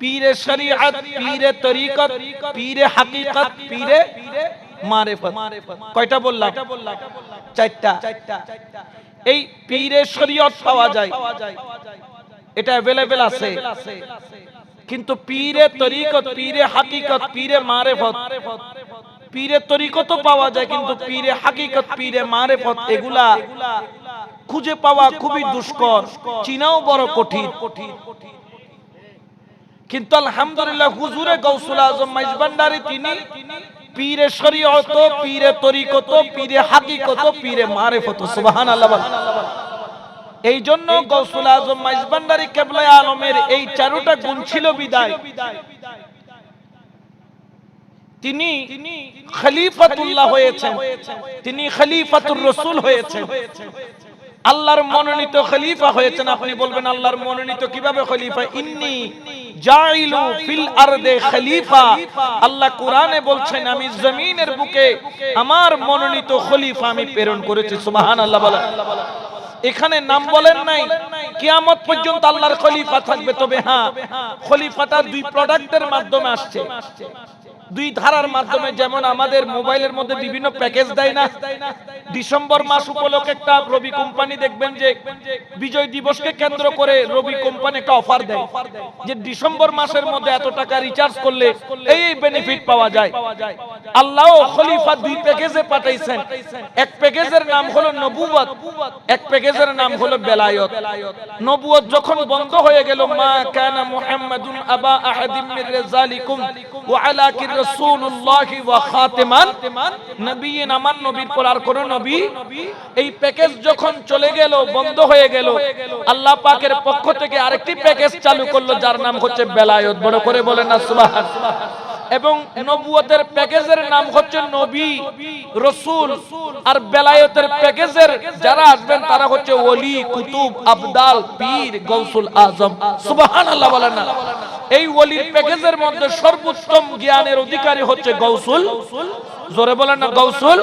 পীরে শরীয়ত, পীরে তরিকত, পীরে হাকিকত, পীরে মারেফত। কয়টা বললাম? চারটা। এই পীরে শরীয়ত পাওয়া যায়। এটা অ্যাভেলেবেল আছে। কিন্তু পীরে তরিকত, পীরে হাকিকত, পীরে মারেফত, পীরে তরিকত পাওয়া যায়, কিন্তু পীরে হাকিকত, পীরে মারেফত এগুলা খুঁজে পাওয়া খুবই দুষ্কর, চিনাও বড় কঠিন। কিন্তু আলহামদুলিল্লাহ হুজুরে গৌসুল আজম মাইজবান্ডারি তিনি পীরে শরীয়ত, পীরে তরিকত, পীরে হাকিকত, পীরে মারেফত, সুবহানাল্লাহ। এই জন্য গৌসুল আজম মাইজবান্ডারি কেবলায় আলমের এই চারোটা গুণ ছিল বিদায়। তিনি খলিফাতুল্লাহ হয়েছেন। তিনি খলিফাতুর রসুল হয়েছেন। আল্লাহর মনোনীত খলিফা হয়েছেন। আপনি বলবেন, আল্লাহর মনোনীত কীভাবে খলিফা? ইন্নি জাইলু ফিল আরদে খলিফা। আল্লাহ কোরআনে বলছেন, আমি জমিনের বুকে আমার মনোনীত খলিফা আমি প্রেরণ করেছি। সুবহানাল্লাহ বলেন। এখানে নাম বলেন নাই, কিয়ামত পর্যন্ত আল্লাহর খলিফা থাকবে। তবে হ্যাঁ খলিফাটা দুই প্রোডাক্টের মাধ্যমে আসছে। দুই ধারার মাধ্যমে যেমন আমাদের মোবাইলের মধ্যে বিভিন্ন প্যাকেজ দেয় না, ডিসেম্বর মাস উপলক্ষে একটা রবি কোম্পানি দেখবেন যে বিজয় দিবসকে কেন্দ্র করে রবি কোম্পানি একটা অফার দেয়, যে ডিসেম্বর মাসের মধ্যে এত টাকা রিচার্জ করলে এই বেনিফিট পাওয়া যায়। আল্লাহ খলিফা দুই প্যাকেজে পাঠাইছেন। এক প্যাকেজের নাম হলো নবুয়ত এক প্যাকেজের নাম হলো বেলায়ত। নবুয়ত যখন বন্ধ হয়ে গেল, মা কানা মুহাম্মাদুন আবা আহাদিম মির রিজালিকুম ওয়া আলাকির এই প্যাকেজ যখন চলে গেল, বন্ধ হয়ে পক্ষ থেকে আরেকটি প্যাকেজ চালু করল, যার নাম হচ্ছে বেলায়ত। বড় করে বলেন না, সুবহান। এবং নবুয়তের প্যাকেজের নাম হচ্ছে নবী, রসুল আর বেলায়তের প্যাকেজের যারা আসবেন তারা হচ্ছে ওলি, কুতুব, আবদাল, পীর, গৌসুল আজম। সুবহানাল্লাহ বলেন না। এই ওলির প্যাকেজের মধ্যে সর্বোত্তম জ্ঞানের অধিকারী হচ্ছে গৌসুল। জোরে বলেন না, গৌসুল।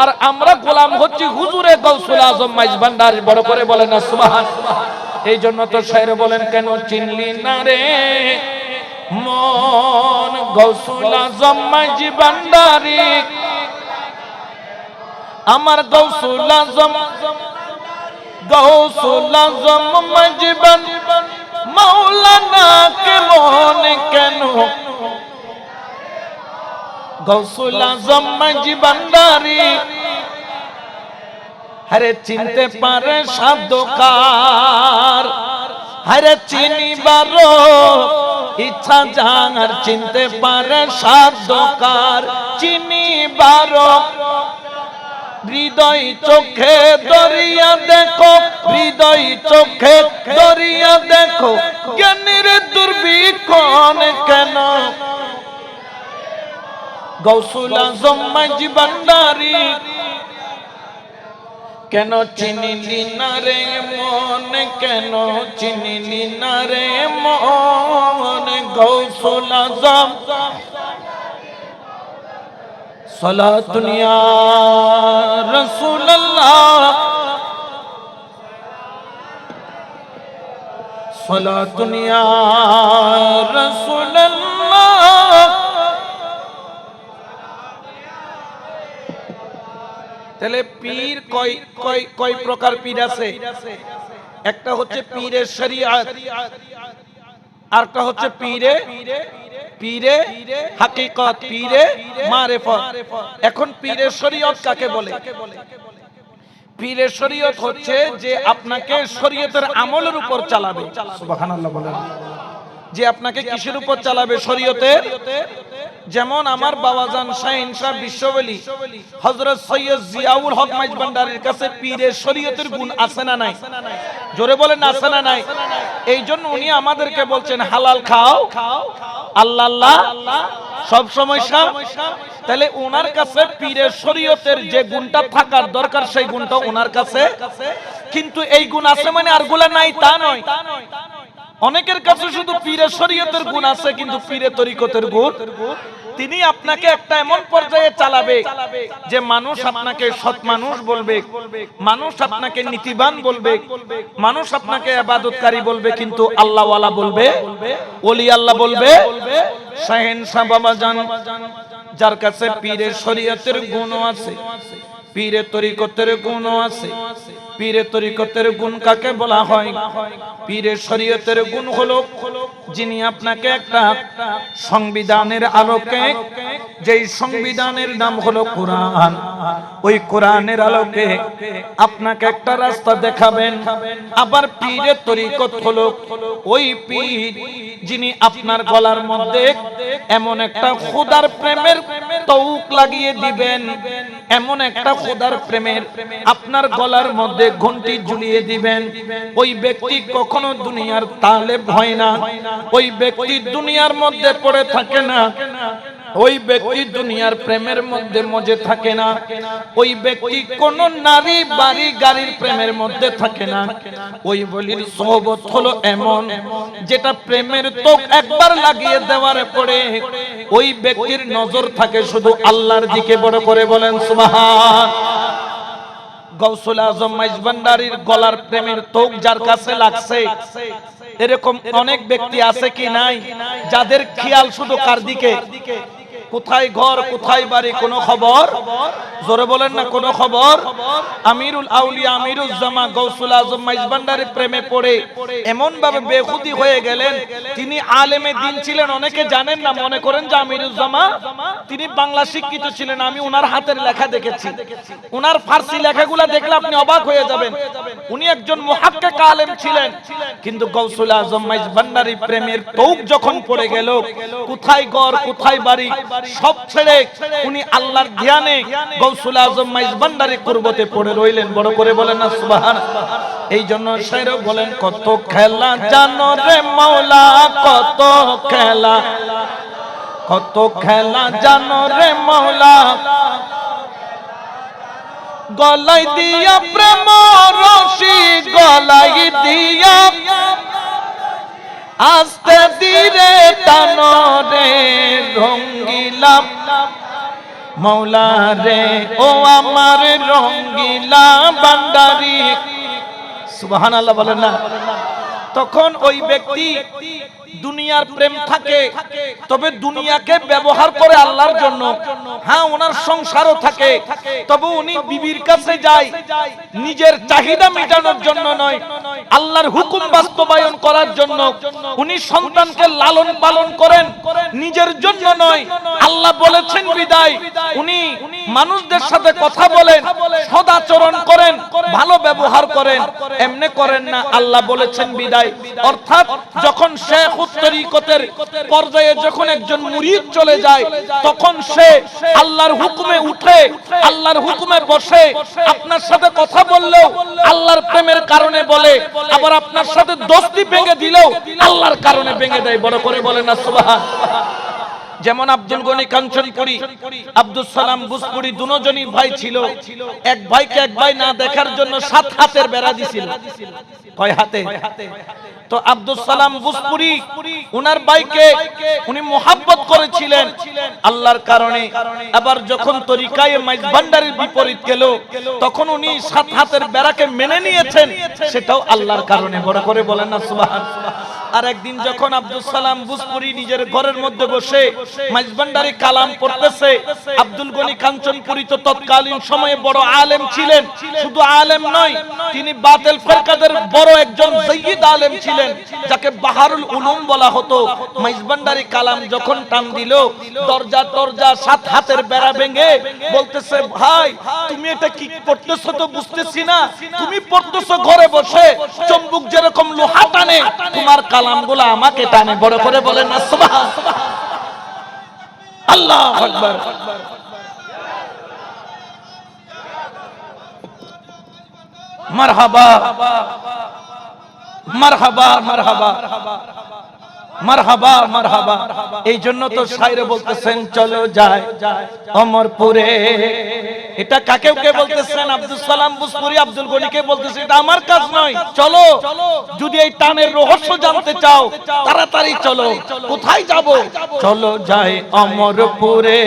আর আমরা গোলাম হচ্ছি হুজুরে গৌসুল আজম মাইজ ভান্ডারি, বড় করে বলেন না, সুবহান। এই জন্য তো শায়র বলেন, কেন চিনলি না রে? মন গৌসুল আজম মাইজ ভান্ডারি। আমার গৌসুল আজম গৌসুল আজম ভান্ডারি মাওলানা কেমন কেন? গৌসুল আজম মাঝি ভান্ডারি। হরে চিনতে পারে সাধকার হরে চিনিবার ইচ্ছা জানার চিনতে পারে সাধকার চিনিবার হৃদয় চোখে দরিয়া দেখো, হৃদয় চোখে দরিয়া দেখো। জ্ঞানের দুর্বিক্ষণ কেন? গৌসুল আজম মাঝি কেন চিনিলি না রে মন? কেন চিনিলি না রে মন? গৌসুল আজম। সলা দুনিয়া রসুল সলা দুনিয়া রসুল তাহলে পীর কয় কয় কয় প্রকার পীর আছে? একটা হচ্ছে পীরের শরীয়ত আরটা হচ্ছে পীরে পীরে হাকিকত পীরে মারেফত। এখন পীরের শরীয়ত কাকে বলে? পীরের শরীয়ত হচ্ছে যে আপনাকে শরীয়তের আমলের উপর চালাবে। সুবহানাল্লাহ বলেন। যে আপনাকে কিসের উপর চালাবে শরীয়তের? যেমন আমার বাবাজান শাহিন শাহ বিশ্ববলী। হযরত সৈয়দ জিয়াউল হক মাইজ ভান্ডারের কাছে পীরের শরীয়তের গুণ আছে না নাই? জোরে বলেন আছে না নাই? এই জন্য উনি আমাদেরকে বলছেন হালাল খাও আল্লাহ আল্লাহ সব সমস্যা তাহলে ওনার কাছে পীরের শরীয়তের যে গুণটা থাকার দরকার সেই গুণটা ওনার কাছে। কিন্তু এই গুণ আছে মানে আরগুলা নাই তা নয়। অনেকের কাছে শুধু পীরের শরীয়তের গুণ আছে, কিন্তু পীরে তরিকতের গুণ। তিনি আপনাকে একটা এমন পর্যায়ে চালাবে যে মানুষ আপনাকে সৎ মানুষ বলবে, মানুষ আপনাকে নীতিবান বলবে, মানুষ আপনাকে আবাদতকারী বলবে, কিন্তু আল্লাহওয়ালা বলবে ওলি আল্লাহ বলবে, শাহেন শাহ বাবা জান যার কাছে পীরের শরীয়তের গুণও আছে পীরে তরিকতের গুণও আছে। পীরে তরিকতের গুণ কাকে বলা হয়? পীরের শরীয়তের গুণ হলো যিনি আপনাকে একটা সংবিধানের আলোকে, যেই সংবিধানের নাম হলো কোরআন। ওই কোরআনের আলোকে আপনাকে একটা রাস্তা দেখাবেন। আবার পীরের তরিকত হলো ওই পীর যিনি আপনার গলার মধ্যে এমন একটা খোদার প্রেমের তৌক লাগিয়ে দিবেন। এমন একটা খোদার প্রেমের আপনার গলার মধ্যে ঘন্টি ঝুলিয়ে দিবেন। ওই ব্যক্তি কখনো দুনিয়ার তালে হয় না। ওই ব্যক্তি দুনিয়ার মধ্যে পড়ে থাকে না। ওই ব্যক্তি দুনিয়ার প্রেমের মধ্যে মজে থাকে না। ওই ব্যক্তি কোন নারী, বাড়ি, গাড়ির প্রেমের মধ্যে থাকে না। ওই বলির সহবত হলো এমন, যেটা প্রেমের তো একবার লাগিয়ে দেওয়ার পরে ওই ব্যক্তির নজর থাকে শুধু আল্লাহর দিকে বড় করে বলেন, সুবহান। গৌসুল আজম মাইজবান্ডারির গলার প্রেমের তোক যার কাছে লাগছে, এরকম অনেক ব্যক্তি আছে কি নাই যাদের খেয়াল শুধু কার দিকে? কোথায় ঘর কোথায় বাড়ি কোনো খবর? জোরে বলেন না কোনো খবর? আমিরুল আউলিয়া আমিরুল জামা গৌসুল আজম মাইজবান্ডারের প্রেমে পড়ে। এমন ভাবে বেখুদি হয়ে গেলেন। তিনি আলেমে দিন ছিলেন অনেকে জানেন না মনে করেন যে আমিরুল জামা তিনি বাংলা শিক্ষিত ছিলেন আমি ওনার হাতের লেখা দেখেছি। ওনার ফার্সি লেখাগুলা দেখলে আপনি অবাক হয়ে যাবেন। উনি একজন মুহাক্কিক আলেম ছিলেন। কিন্তু গৌসুল আজম মাইজবান্ডারি প্রেমের তৌক যখন পড়ে গেল কোথায় ঘর কোথায় বাড়ি সব ছেড়ে উনি আল্লাহর ধ্যানে গৌসুল আজম মাইজবান্ডারি কুরবতে পড়ে রইলেন। বড় করে বলেন না, সুবহান। এই জন্য শের বলেন, কত খেলা জানো রে মাওলা, কত খেলা। কত খেলা জানো রে মাওলা। গলাই দিয়া প্রেম রশি, গলাই দিয়া আস্তে ধীরে তানরে রে রঙ্গিলা মৌলা রে ও আমার রঙ্গিলা বান্ডারি সুবহান আল্লাহ বলেন না। তখন ওই ব্যক্তি দুনিয়ার প্রেম থাকে তবে দুনিয়াকে ব্যবহার করে আল্লাহর জন্য। হ্যাঁ ওনার সংসারও থাকে তবে উনি বিবির কাছে যায় নিজের চাহিদা মেটানোর জন্য নয়। আল্লাহর হুকুম বাস্তবায়ন করার জন্য উনি সন্তানকে লালন পালন করেন নিজের জন্য নয়। আল্লাহ বলেছেন বিদায় উনি মানুষদের সাথে কথা বলেন সদাচরণ করেন ভালো ব্যবহার করেন এমনি করেন না আল্লাহ বলেছেন বিদায়। অর্থাৎ যখন শেখ তরিকতের পর্যায়ে যখন একজন মুরিদ চলে যায়, তখন সে আল্লাহর হুকুমে উঠে, আল্লাহর হুকুমে বসে, আপনার সাথে কথা বললেও আল্লাহর প্রেমের কারণে বলে, আবার আপনার সাথে দোস্তি ভেঙে দিলেও আল্লাহর কারণে ভেঙে দেয়। বড় করে বলে না, সুবহান। যেমন আব্দুল গনি কাঞ্চনপুরি আব্দুল সালাম বুসপুরি দুজনই ভাই ছিল। এক ভাইকে এক ভাই না দেখার জন্য সাত হাতের বেড়া দিছিল। কয় হাতে? তো আব্দুল সালাম বুসপুরি উনার ভাইকে উনি মোহাব্বত করেছিলেন আল্লাহর কারণে। আবার যখন তরিকায় মাইজ ভান্ডারের বিপরীত গেল, তখন উনি সাত হাতের বেড়াকে মেনে নিয়েছেন, সেটাও আল্লাহর কারণে। বড় করে বলেন না, সুবহান। আর একদিন যখন আব্দুল সালাম বুসপুরি নিজের ঘরের মধ্যে বসে মাইজবান্ডারি কালাম পড়তেছে, আব্দুল গনি কাঞ্চনপুরি তো তৎকালীন সময়ে বড় আলেম ছিলেন। শুধু আলেম নয়, তিনি বাতেল ফেরকাদের বড় একজন সৈয়দ আলেম ছিলেন, যাকে বাহারুল উলুম বলা হতো। মাইজবান্ডারি কালাম যখন টান দিল, দরজা দরজা সাত হাতের বেড়া ভেঙে বলতেছে, ভাই, তুমি এটা কি পড়তেছো তো বুঝতেছি না। তুমি পড়তেছো ঘরে বসে, চম্বুক যেরকম লোহা টানে, তোমার কালামগুলো আমাকে টানে বড় করে বলেন না সুবহান। আল্লাহ আকবার। মারহাবা মারহাবা মারহাবা। মারহাবা মারহাবা। এই জন্য তো শায়রে বলতেছেন, চলো যায় অমরপুরে। এটা কাকে কে বলতেছেন? আব্দুল সালাম বুসপুরি আব্দুল গনিকে বলতেছে এটা আমার কাজ নয়। চলো, যদি এই টানের রহস্য জানতে চাও, তাড়াতাড়ি চলো। কোথায় যাব? চলো যাই অমরপুরে।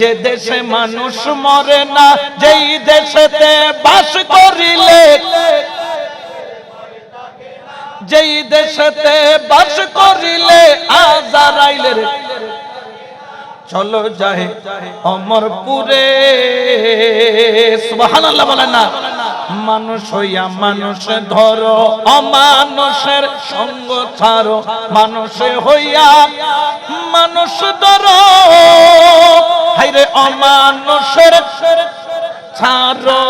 যে দেশে মানুষ মরে না, যেই দেশেতে বাস করিলে যেই দেশেতে বাস করিলে আজারাইলের চলো যাই অমরপুরে। সুবহানাল্লাহ বলেন না। মানুষ হইয়া মানুষ ধরো, অমানুষের সঙ্গ ছাড়ো। মানুষ হইয়া মানুষ ধরো। হাইরে অমানুষের ছাড়ো,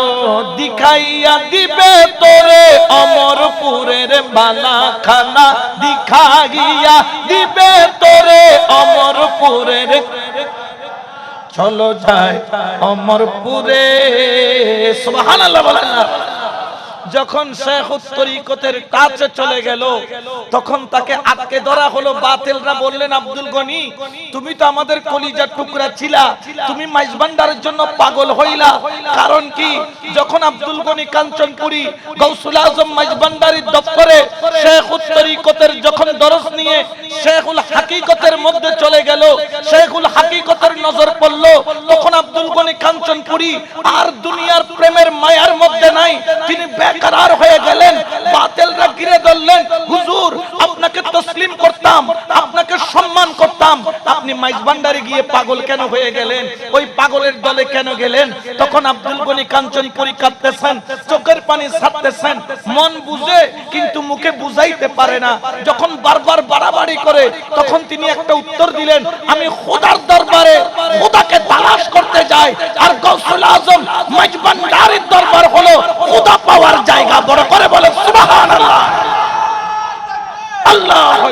দিখাইয়া দিবে তোরে অমরপুরের বালা খানা দিখাইয়া দিবে তোরে অমরপুরের। চলো যায় অমরপুরে। সুবহানাল্লাহ, বলেন যখন শেখ তরিকতের কাছে চলে গেল, তখন তাকে আটকে ধরা হলো। বাতিলরা বললেন, আব্দুল গনি, তুমি তো আমাদের কলিজার টুকরা ছিলা। তুমি মাইজবান্ডারের জন্য পাগল হইলা। কারণ কি? যখন আব্দুল গনি কাঞ্চনপুরি, গৌসুল আজম মাইজবান্ডারির দপ্তরে শেখ তরিকতের যখন দরস নিয়ে শেখুল হাকিকতের মধ্যে চলে গেল, শেখুল হাকিকতের নজর পড়ল, তখন আব্দুল গনি কাঞ্চনপুরি আর দুনিয়ার প্রেমের মায়ার মধ্যে নাই। তিনি বেকার হয়ে গেলেন, বাতিলরা ঘিরে ধরলেন, হুজুর, আপনাকে তসলিম করতাম, আপনাকে সম্মান করতাম, আপনি মাইজবান্ডারে গিয়ে পাগল কেন হয়ে গেলেন, ওই পাগলের দলে কেন গেলেন? তখন আব্দুল গনি কাঞ্চনপুরি কাঁদতেছেন, চোখের পানি ছাড়তেছেন, মন বুঝে, কিন্তু মুখে বুঝাইতে পারে না। যখন বারবার বাড়াবাড়ি করে, তখন তিনি একটা উত্তর দিলেন, আমি খোদার দরবারে, খোদাকে তালাশ করতে যাই, আর গৌসুল আজম মাইজবান্ডারির দরবার হলো খোদা পাওয়ার জায়গা বড় করে বলে আল্লাহু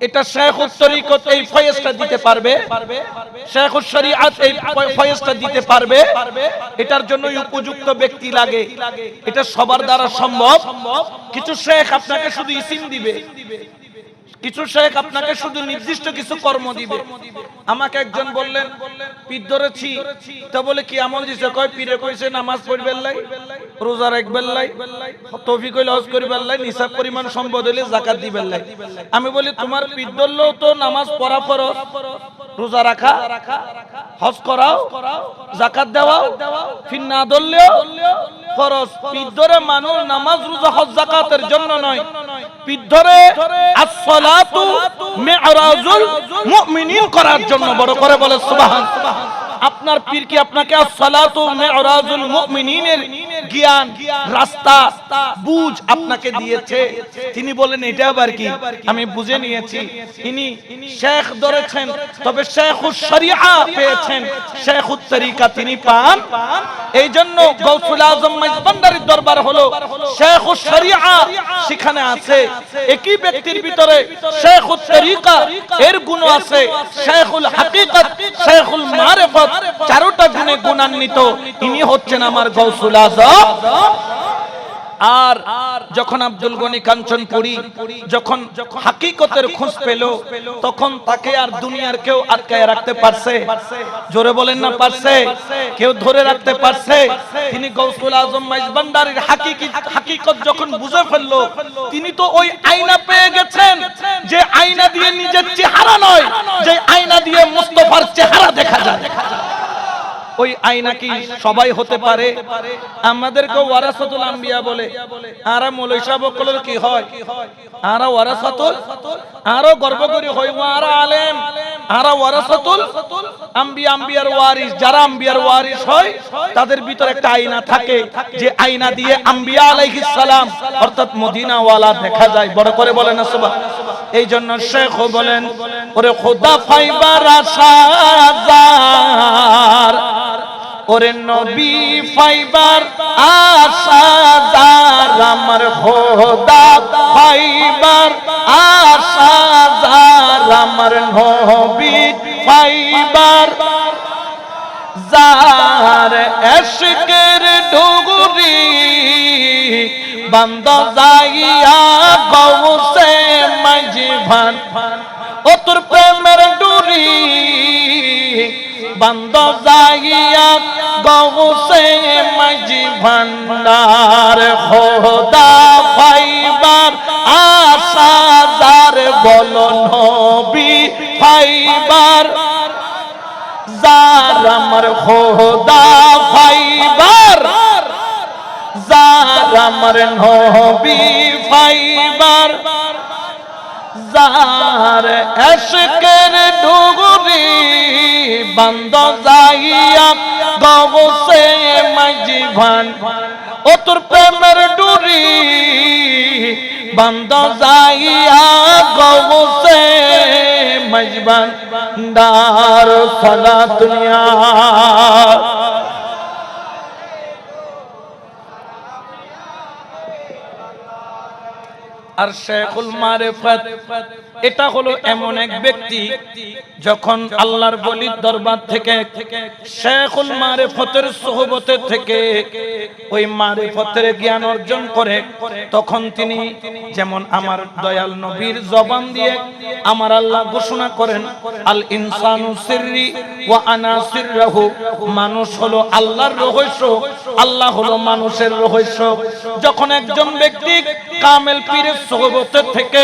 এটা শেখ তরিকত এই ফয়েজটা দিতে পারবে পারবে? এই দিতে পারবে। এটার উপযুক্ত ব্যক্তি লাগে। এটা সবার দ্বারা সম্ভব। কিছু শেখ আপনাকে শুধু কিছু শেখ আপনাকে শুধু নির্দিষ্ট কিছু কর্ম দিবে। আমাকে একজন বললেন, পীর ধরেছি। তা বলে কি আমল দিছে? কয়, পীরে কইছে নামাজ পড়বেন রোজা রাখবেন লাই হজ করিবেন লাই, নিসাব পরিমাণ সম্পদ জাকাত দিবেন আমি বলি, তোমার পীর ধরলেও তো নামাজ পড়া ফরজ। রোজা রাখা, হজ করাও জাকাত দেওয়াও, ফির না ধরলেও ফরজ। পীর ধরে মানুষ নামাজ, রোজা, হজ জাকাতের জন্য নয়। আসসালাতু মুমিনিন করার জন্য বড় করে বলে, সুবহান। আপনার পীর কি আপনাকে আসসালাতু মি'রাজুল মুমিনিনের জ্ঞান, রাস্তা, বুঝ আপনাকে দিয়েছে। তিনি বলেন, এটা আবার কি? আমি বুঝে নিয়েছি। ইনি শেখ ধরেছেন, তবে শেখুস শরিয়া পেয়েছেন। শেখুত তরিকা তিনি পান। এই জন্য গৌসুল আজম মাইজবান্ডারির দরবার হলো শেখুস শরিয়া। সেখানে আছে একই ব্যক্তির ভিতরে শেখুত তরিকা। এর গুণ আছে শেখুল হাকিকত, শেখুল মারিফত। চারোটা গুণে গুণান্বিত। ইনি হচ্ছেন আমার গৌসুল আজম। আর যখন আব্দুল গনি কাঞ্চনপুরি যখন হাকিকতের খোঁজ পেল, তখন তাকে আর দুনিয়ার কেউ আটকায় রাখতে পারছে। জোরে বলেন না পারছে। কেউ ধরে রাখতে পারছে। তিনি গৌসুল আজম মাইজবান্ডারির হাকিকত হাকিকত যখন বুঝে ফেলল, তিনি তো ওই আয়না পেয়ে গেছেন, যে আয়না দিয়ে নিজের চেহারা নয়, যে আয়না দিয়ে মুস্তফার চেহারা দেখা যায়। ওই আয়না কি সবাই হতে পারে। আমাদেরকে ওয়ারাসাতুল আম্বিয়া বলে। আরা মৌলাই সাহেব কলর কি হয়? আরা ওয়ারাসাতুল আরও গর্ব করি হই আরা আলেম। আরা ওয়ারাসাতুল আম্বিয়া, আম্বিয়ার ওয়ারিস। যারা আম্বিয়ার ওয়ারিস হয়, তাদের ভিতরে একটা আয়না থাকে, যে আয়না দিয়ে আম্বিয়া আলাইহিস সালাম, অর্থাৎ মদিনা ওয়ালা দেখা যায়। বড় করে বলেন না, সুবহান। এই জন্য শেখ বলেন, ওরে খোদা ফাইবার আশাদার ওরে নবী ফাইবার আশাদার আমার খোদা ফাইবার আশাদার আমার নবী ফাইবার যার এশকের ডুগুরি বন্ধ যাইয়া গৌসে মজভান ও তোর প্রেমের ডুরি বন্ধ যাইয়া গৌসে মজভান্ডার খোদা ফাইবার আশা যার বলো নবী ফাইবার। যার আমার খোদা ফাইবার, যার আমার নবী ফাইবার। যার এশকের ডুগুরি বন্ধ যাইয়া গবসে মজভান ও তোর প্রেমের ডুরি বন্ধ যাইয়া গবসে মজবান দার সলা দুনিয়া। আর শেখুল মারেফত। এটা হলো এমন এক ব্যক্তি যখন আল্লাহর বলির দরবার থেকে শেখুল মারে ফতের সোহবতে থেকে ওই মারে ফতের জ্ঞান অর্জন করে, তখন তিনি যেমন আমার দয়াল নবীর জবান দিয়ে আমার আল্লাহ ঘোষণা করেন, আল ইনসানু সিররি ওয়া আনা মানুষ হলো আল্লাহর রহস্য, আল্লাহ হলো মানুষের রহস্য। যখন একজন ব্যক্তি কামেল পীরের সোহবতের থেকে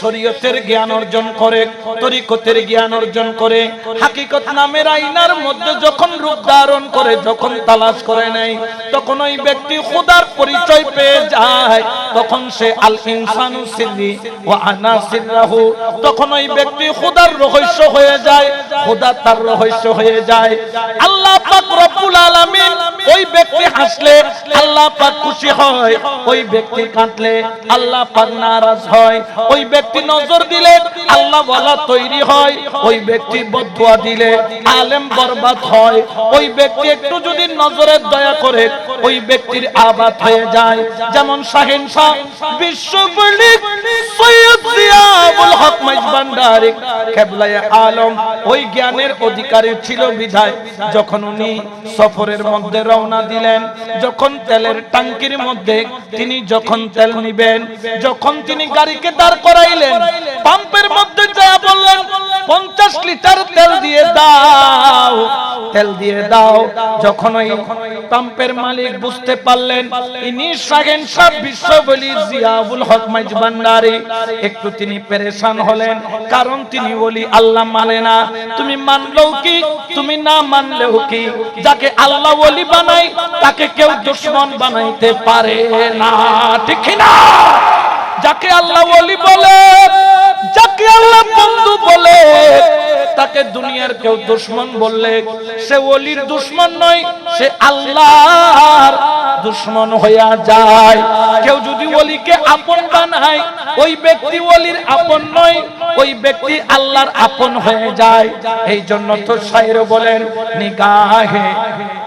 শরীয়তের জ্ঞান অর্জন করে, তরিকতের জ্ঞান অর্জন করে, হাকিকত নামের আইনার মধ্যে যখন রূপ ধারণ করে, যখন তালাশ করে নেয়, তখন ওই ব্যক্তি খুদার পরিচয় পেয়ে যায়। তখন সে আল ইনসানু সিররি ওয়া আনা সিররাহু তখন ওই ব্যক্তি খুদার রহস্য হয়ে যায়, খুদা তার রহস্য হয়ে যায়। আল্লাহ পাক রব্বুল আলামিন ওই ব্যক্তি হাসলে আল্লাহ পাক খুশি হয়, ওই ব্যক্তি কাঁদলে আল্লাহ পাক নারাজ হয়, ওই ব্যক্তি নজর দিলে আল্লাহ বলা তৈরি হয়, ওই ব্যক্তি বদুয়া দিলে আলেম বরবাদ হয়, ওই ব্যক্তি একটু যদি নজরে দয়া করে ওই ব্যক্তির আবাদ হয়ে যায়। যেমন শাহিন শাহ সৈয়দ জিয়াউল হক মাইজবান্ডারি কেবলায়ে আলম, ওই জ্ঞানের অধিকারী ছিল বিধায়, যখন উনি সফরের মধ্যে রওনা দিলেন। যখন তেলের টাঙ্কির মধ্যে তিনি যখন তেল নিবেন, যখন তিনি গাড়িকে দাঁড় করাইলেন, পাম্পের মধ্যে যা বললেন পঞ্চাশ লিটার তেল দিয়ে দাও। তেল দিয়ে দাও। যখন ওই পাম্পের মালিক বুঝতে পারলেন, ইনি সাগেন সাহ বিশ্ব বলি জিয়াউল হক মাইজবান্ডারি একটু তিনি পেরেশান হলেন, কারণ তিনি বলি আল্লাহ মানে না। তুমি মানলেও কি, তুমি না মানলেও কি, যাকে আল্লাহ বলি বানাই তাকে কেউ দুশ্মন বানাইতে পারে না। ঠিক না যাকে আল্লাহ বলি বলে, যাকে আল্লাহ বন্ধু বলে, তাকে দুনিয়ার কেউ দুশ্মন বললে সে অলির দুশ্মন নয়, সে আল্লাহর দুশ্মন হইয়া যায়। কেউ যদি ওলিকে আপন বানায়, ওই ব্যক্তি ওলির আপন নয়, ওই ব্যক্তি আল্লাহর আপন হয়ে যায়। এই জন্য তো শায়ের বলেন, নিগাহে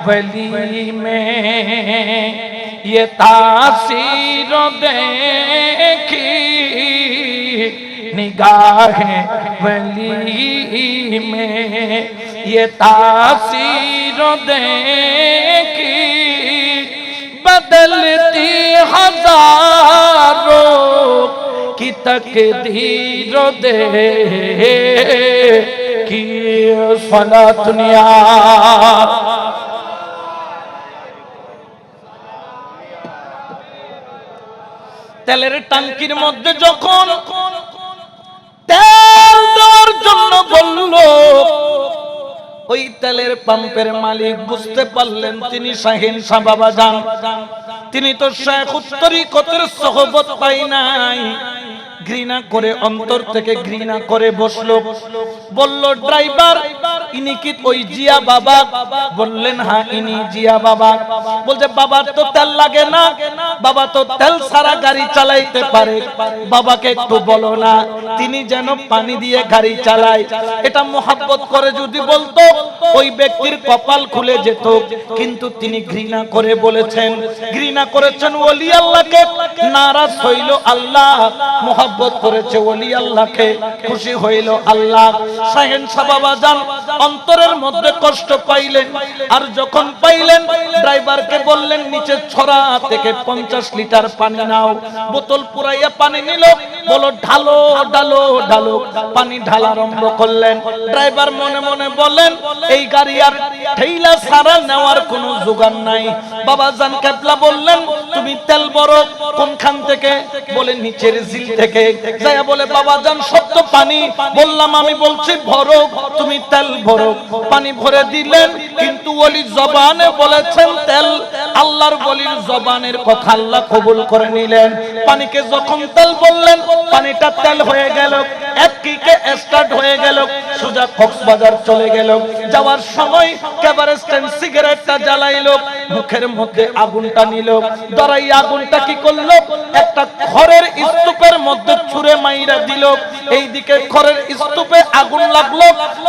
ওলি মে ইয়ে তাসির দে निगाह वली में ये तासीर देखी बदलती हजारों की तकदीर दे की फला दुनिया তেলের টাঙ্কির মধ্যে যখন তেল দেওয়ার জন্য বলল, ওই তেলের পাম্পের মালিক বুঝতে পারলেন তিনি শাহিন শাহ বাবা যান। তিনি তো শেখ উত্তরী কতের সহবত পাই নাই। ঘৃণা করে অন্তর থেকে ঘৃণা করে বসল। বলল, ড্রাইভার, ইনি কি ওই জিয়া বাবা? বললেন হ্যাঁ ইনি জিয়া বাবা। বলছে বাবার তো তেল লাগে না। বাবা তো তেল সারা গাড়ি চালাইতে পারে। বাবাকে একটু বলো না, তিনি যেন পানি দিয়ে গাড়ি চালায়। এটা মোহাব্বত করে যদি বলতো, ওই ব্যক্তির কপাল খুলে যেত। কিন্তু তিনি ঘৃণা করে বলেছেন, ঘৃণা করেছেন ওলি আল্লাহকে। নারাজ হইল আল্লাহ। মোহাব্বত করেছে, ওলি আল্লাহকে খুশি হইল আল্লাহ। শাহেন সাবাবা জান অন্তরের মধ্যে কষ্ট পাইলেন, আর যখন পাইলেন, ড্রাইভারকে বললেন নিচে ছড়া থেকে পঞ্চাশ লিটার পানি নাও। বোতল পুরাইয়া পানি নিল, বলো, ঢালো ঢালো ঢালো। পানি ঢালা আরম্ভ করলেন। ড্রাইভার মনে মনে বলেন, এই গাড়ি আর ঠেইলা সারা নেওয়ার কোনো জোগান নাই। বাবা জান কেবলা বললেন, তুমি তেল বড় কোনখান থেকে? বলে, নিচের ঝিল থেকে। যায়া বলে, বাবা, যান সত্য পানি। বললাম, আমি বলছি, ভরো, তুমি তেল ভরো। পানি ভরে দিলেন, কিন্তু ওলি জবানে বলেছেন, তেল আল্লাহর বলির জবানের কথা আল্লাহ কবুল করে নিলেন। পানিকে যখন তেল বললেন, পানিটা তেল হয়ে গেল এক স্টার্ট হয়ে গেল, সোজা কক্সবাজার চলে গেল। যাওয়ার সময় ক্যাবারেস্টেন সিগারেটটা জ্বালাইলো, মুখের মধ্যে আগুনটা নিল। দরাই আগুনটা কি করল? একটা খড়ের স্তূপের মধ্যে ছুঁড়ে মাইরা দিল। এইদিকে খড়ের স্তূপে আগুন লাগল,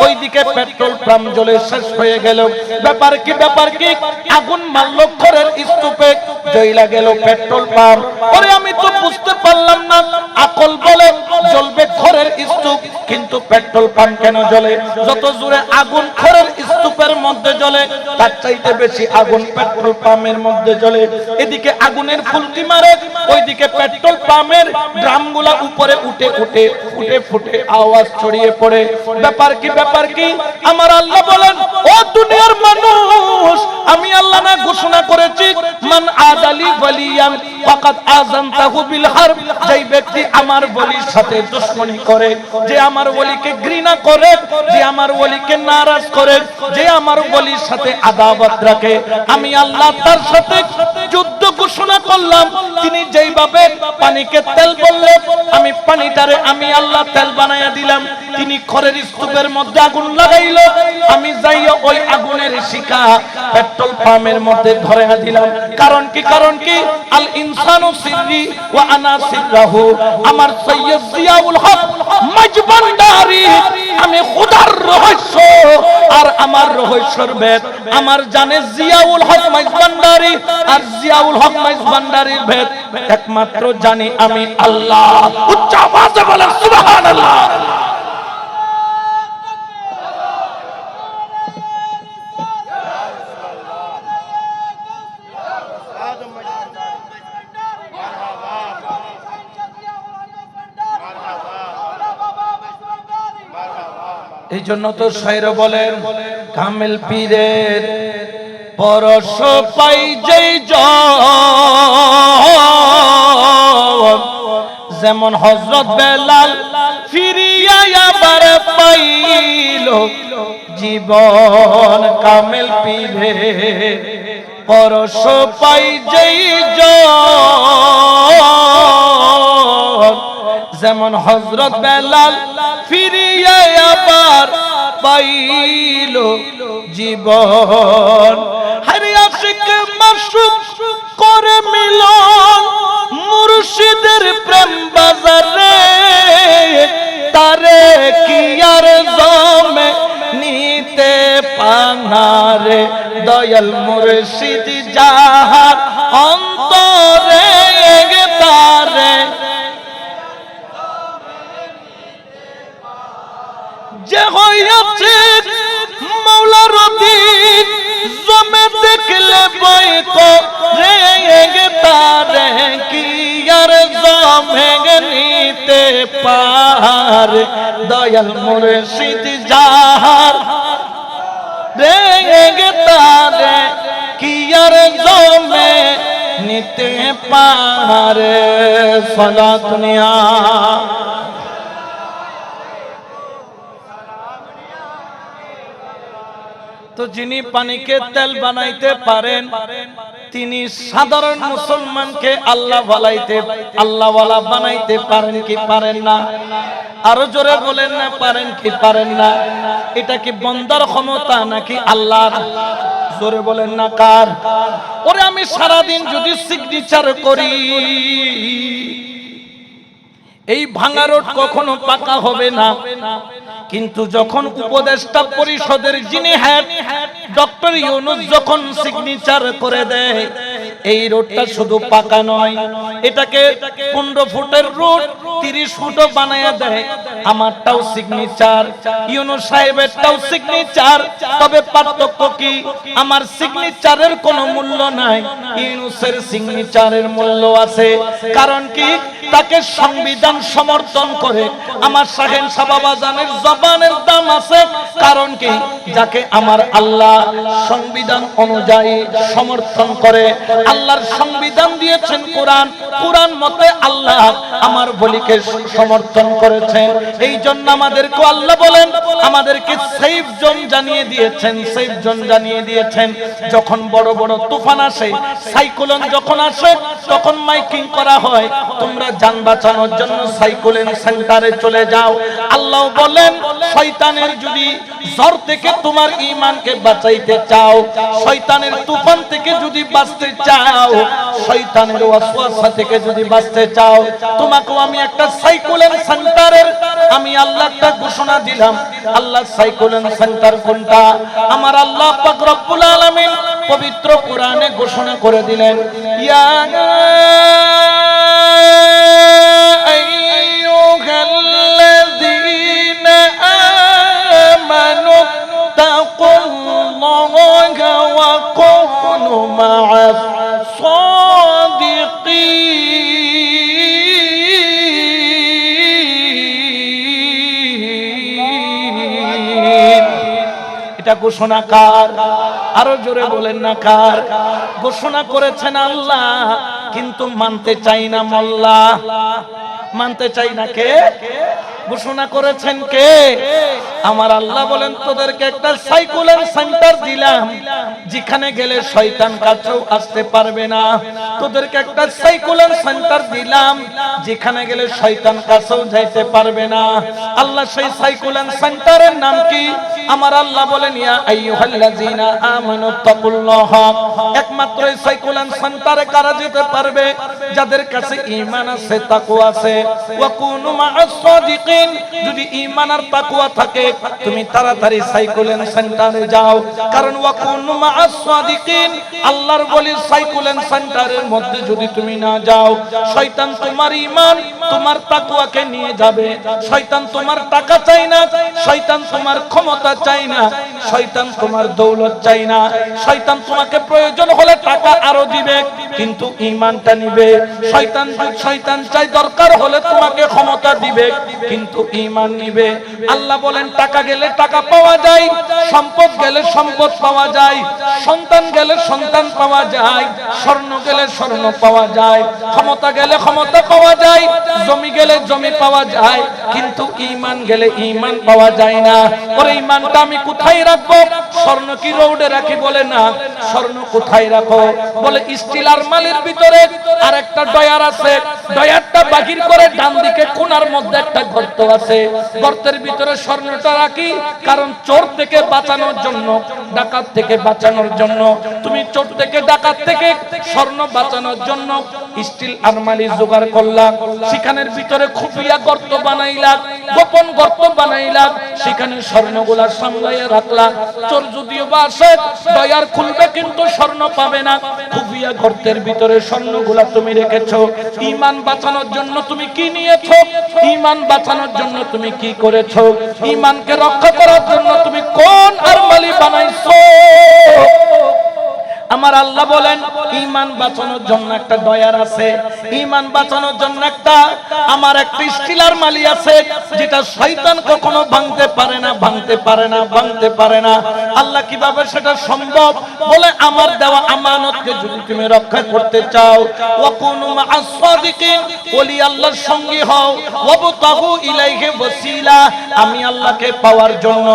ওইদিকে পেট্রোল পাম্প জ্বলে শেষ হয়ে গেল। ব্যাপার কি ব্যাপার কি? আগুন মারলো খড়ের স্তূপে জইলা গেল পেট্রোল পাম্প। ওরে আমি তো বুঝতে পারলাম না, আকল বলে জ্বলবে খড়ের স্তূপ, কিন্তু পেট্রোল পাম্প কেন জ্বলে? যত জোরে আগুন খড়ের স্তূপের মধ্যে জ্বলে, তার চাইতে বেশি আগুন পেট্রোল পাম্পের মধ্যে জ্বলে। এদিকে আগুনের ফুলকি মারে, ওইদিকে পেট্রোল পাম্পের ড্রামগুলা উপরে উঠে উঠে ফুটে ফুটে আওয়াজ ছড়িয়ে পড়ে। ব্যাপার কি ব্যাপার কি? আমার আল্লাহ বলেন, ও দুনিয়ার মানুষ, আমি আল্লাহ না ঘোষণা করেছি, মান আদালি ফাকাদ আযানতাহু বিল হারব যেই ব্যক্তি আমার বলির সাথে করে, যে আমার ওলিকে ঘৃণা করে, যে আমার ওলিকে করে, যে আমার বলির সাথে আদাবত রাখে, আমি আল্লাহ তার সাথে যুদ্ধ ঘোষণা করলাম। তিনি যেইভাবে পানিকে তেল বললে, আমি পানিটারে আমি আল্লাহ তেল বানাইয়া দিলাম। তিনি খড়ের স্তূপের মধ্যে আগুন লাগাইল। আমি যাইয়া ওই আগুনের শিকা পেট্রোল পাম্পের মধ্যে ধরে দিলাম। কারণ কি কারণ কি? আল ইনসানু সিররি ওয়া আনা সিররাহু। আমার সৈয়দ জিয়াউল হক মজবান্ডারি আমি খোদার রহস্য। আর আমার রহস্যর ভেদ। আমার জানে জিয়াউল হক মজবান্ডারি আর জিয়াউল হক মজবান্ডারির ভেদ। একমাত্র জানি আমি আল্লাহ। উচ্চ আওয়াজে বলেন, সুবহানাল্লাহ। জন্য তো শৈর বলেন, কামেল পীরের পরশ পাই যেই যেমন হজরত বেলাল ফিরিয়া আবার পাইল জীবন কামেল পীরে পরশ পাই যেই যেমন হজরত বেলাল ফিরিয়া আবার পাইল জীবন। হরে আশিক মাসুক করে মিলন মুর্শিদের প্রেম বাজারে। তারে কি আর জমে নিতে পানারে? দয়াল মুর্শিদ যাহার অন্তরে হইয়াছে মৌলার অধীন জমে দেখলে বই রে তারে কি আর জমে নিতে পার? দয়াল মুর্শিদ যাহার রে তারে কি আর জমে নিতে পারে? সলা দুনিয়া তো যিনি পানিকে তেল বানাইতে পারেন, তিনি সাধারণ মুসলমানকে আল্লাহ বালাইতে আল্লাহ ওয়ালা বানাইতে পারেন কি পারেন না? আরও জোরে বলেন না, পারেন কি পারেন না? এটা কি বন্দার ক্ষমতা নাকি আল্লাহ জোরে বলেন না, কার? ওরে আমি সারাদিন যদি সিগনেচার করি, এই ভাঙা রোড কখনো পাকা হবে না। কিন্তু যখন উপদেষ্টা পরিষদের যিনি হেড ডক্টর ইউনুস যখন সিগনেচার করে দেয়, এই রোডটা শুধু পাকা নয়, এটাকে পনেরো ফুটের রোড, তিরিশ ফুটও বানায়া দেয়, আমারটাও সিগনেচার ইউনু সাহেবেরটাও সিগনেচার তবে পার্থক্য কি? আমার সিগনেচারের কোনো মূল্য নাই, ইউনুসের সিগনেচারের মূল্য আছে, কারণ কি? তাকে সংবিধান সমর্থন করে। আমার শাহেন সাবাবাজানের জবানের দাম আছে। কারণ কি? যাকে আমার আল্লাহ সংবিধান অনুযায়ী সমর্থন করে। আল্লাহর সংবিধান দিয়েছেন কোরআন। কোরআন মতে আল্লাহ আমার বলিকে সমর্থন করেছেন। এই জন্য আমাদেরকে আল্লাহ বলেন, আমাদেরকে সেফ জোন জানিয়ে দিয়েছেন, সেফ জোন জানিয়ে দিয়েছেন। যখন বড় বড় তুফান আসে, সাইক্লোন যখন আসে, তখন মাইকিং করা হয়। তোমরা যান বাঁচানোর জন্য সাইক্লোন সেন্টারে চলে যাও। আল্লাহ বলেন, শয়তানের যদি জ্বর থেকে তোমার ঈমানকে বাঁচাইতে চাও, শয়তানের তুফান থেকে যদি বাঁচতে চাও, শয়তানের ওয়াসওয়াসা থেকে যদি বাঁচতে চাও তোমাকে আমি একটা সাইক্লোন সেন্টারের আমি আল্লাহ একটা ঘোষণা দিলাম। আল্লাহ সাইক্লোন সেন্টার কোনটা? আমার আল্লাহ পাক রব্বুল আলামিন পবিত্র কোরআনে ঘোষণা করে দিলেন, ইয়া এটা ঘোষণা কার? আরও জোরে বলেন না কার? ঘোষণা করেছেন আল্লাহ। কিন্তু মানতে চাই না মোল্লা। মানতে চাই না কে? ঘোষণা করেছেন কে? আমার আল্লাহ বলেন, তোদেরকে একটা সাইকুলার সেন্টার দিলাম, যেখানে গেলে শয়তান কাছেও আসতে পারবে না। তোদেরকে একটা সাইকুলার সেন্টার দিলাম, যেখানে গেলে শয়তান কাছেও যাইতে পারবে না। আল্লাহ সেই সাইকুলার সেন্টারের নাম কি? আমার আল্লাহ বলেন, ইয়া আইয়ুহাল্লাযীনা আমানু তাকুল্লাহ একমাত্র এই সাইকুলার সেন্টারে কারা যেতে পারবে? যাদের কাছে ঈমান আছে, তাকওয়া আছে। ওয়া কুনু মা'আস সাদিকিন যদি ঈমান আর তাকওয়া থাকে তুমি তাড়াতাড়ি সাইকুলার সেন্টারে যাও। কারণ ওয়া কুনু মা'আস সাদিকিন, আল্লাহর বলি সাইকুলার সেন্টারের মধ্যে যদি তুমি না যাও, শয়তান তোমার ঈমান, তোমার তাকওয়াকে নিয়ে যাবে। শয়তান তোমার টাকা চাই না, শয়তান তোমার ক্ষমতা চাই না, শয়তান তোমার দৌলত চাই না। শয়তান তোমাকে প্রয়োজন হলে টাকা আরও দিবে, কিন্তু ঈমানটা নিবে। শয়তান শয়তান চাই দরকার হলে তোমাকে ক্ষমতা দিবে, কিন্তু ঈমান নিবে। আল্লাহ বলেন, টাকা গেলে টাকা পাওয়া যায়, সম্পদ গেলে সম্পদ পাওয়া যায়, সন্তান গেলে সন্তান পাওয়া যায়, স্বর্ণ গেলে স্বর্ণ পাওয়া যায়, ক্ষমতা গেলে ক্ষমতা পাওয়া যায়, জমি গেলে জমি পাওয়া যায়, কিন্তু ঈমান গেলে ঈমান পাওয়া যায় না। ওর ঈমানটা আমি কোথায় রাখব? স্বর্ণ কি রোডে রাখি বলে না? স্বর্ণ কোথায় রাখো? বলে, স্টিল আর মালের ভিতরে আর একটা ডয়ার আছে। ডয়ারটা বাহির করে ডান দিকে কোনার মধ্যে একটা গর্ত আছে। গর্তের ভিতরে স্বর্ণটা রাখি, কারণ চোর থেকে বাঁচানোর জন্য, ডাকাত থেকে বাঁচানোর জন্য। তুমি চোর থেকে ডাকাত থেকে স্বর্ণ বাঁচানোর জন্য স্টিল আরমালি জোগাড় করলাম সেখানের ভিতরে খুফিয়া গর্ত বানাইলাম গোপন গর্ত বানাইলাম সেখানে স্বর্ণগুলা সামলাইয়া রাখলাম চোর যদিও বা আসে, দয়ার খুলবে কিন্তু স্বর্ণ পাবে না। খুফিয়া গর্তের ভিতরে স্বর্ণগুলা তুমি রেখেছো। ঈমান বাঁচানোর জন্য তুমি কি নিয়েছো? ঈমান বাঁচানোর জন্য তুমি কি করেছ? ঈমানকে রক্ষা করার জন্য তুমি কোন আরমালি বানাইছো? আমার আল্লাহ বলেন, ইমান বাঁচানোর জন্য একটা দয়ার আছে। ইমান বাঁচানোর জন্য একটা, আমার একটা স্টিলার মালি আছে, যেটা শয়তান কখনো ভাঙতে পারে না, ভাঙতে পারে না, ভাঙতে পারে না। আল্লাহ কীভাবে সেটা সম্ভব? বলে, আমার দেওয়া আমানতকে যদি তুমি রক্ষা করতে চাও, ওয়াকুনু মা'আস সাদিকিন ওলি আল্লাহর সঙ্গী হও, ওয়াবতাগু ইলাইহি ওয়াসিলা। আমি আল্লাহকে পাওয়ার জন্য,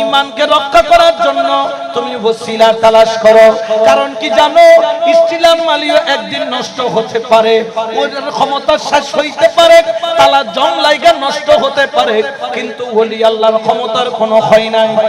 ঈমানকে রক্ষা করার জন্য তুমি ওসিলা তালাশ করো। কারণ কি জানো? ইসলাম মালিও একদিন নষ্ট হতে পারে, ওদের ক্ষমতা শেষ হইতে পারে, তালা জং লাইগা নষ্ট হতে পারে, কিন্তু ওলি আল্লাহর ক্ষমতার কোনো হয় নাই।